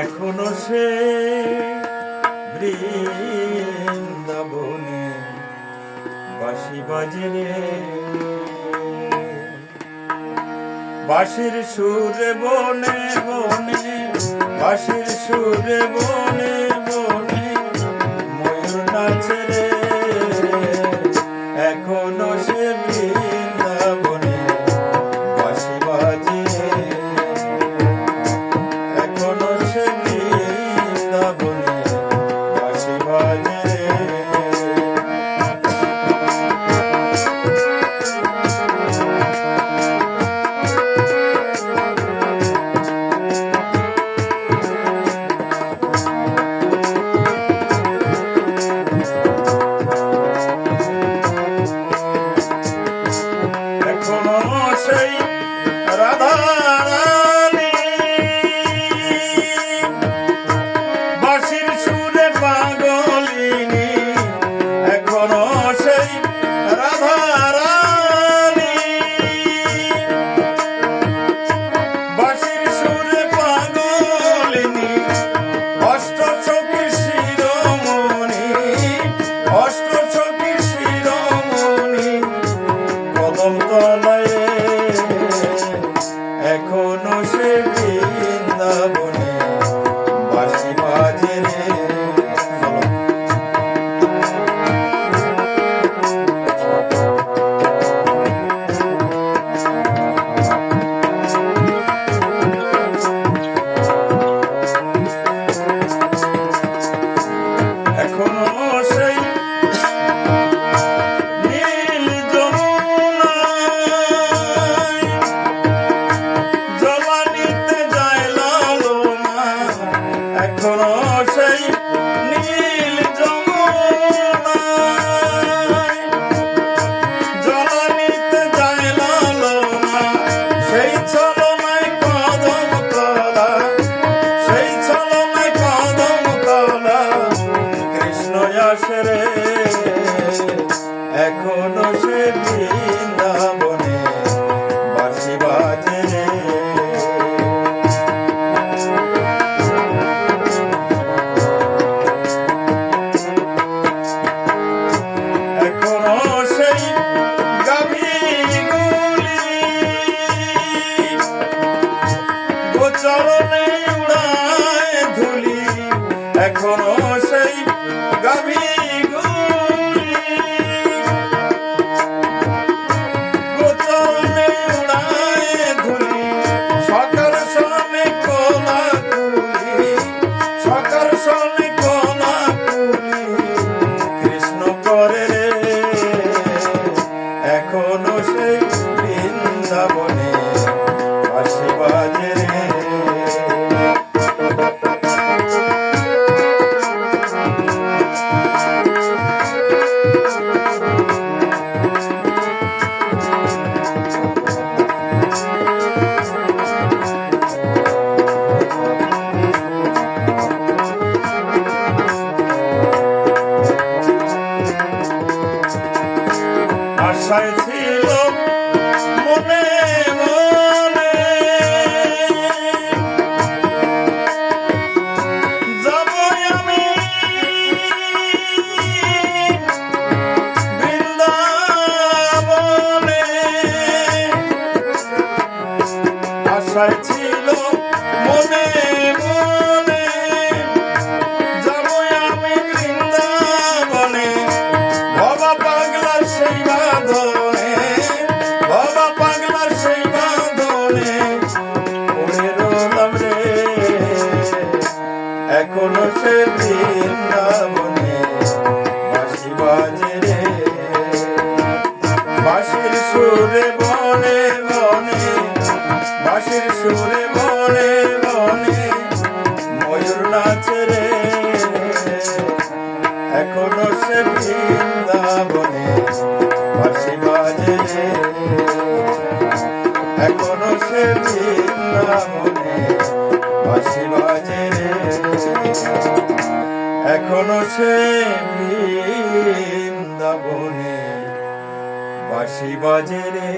এখনও সে বৃন্দাবনে বাঁশি বাজে রে। বাঁশির সুরে বনে বনে বাঁশির সুরে বনে অবন্তনা এখনও সেই নীল জলানিতে যায় লালনা, সেই ছলনায় কদম তলা সেই ছলনায় কদম তলা কৃষ্ণ আসরে এখনও সে নীল সেই গভীর right. বাসে বাজে এখনও সে বৃন্দাবনে বাসি বাজে রে।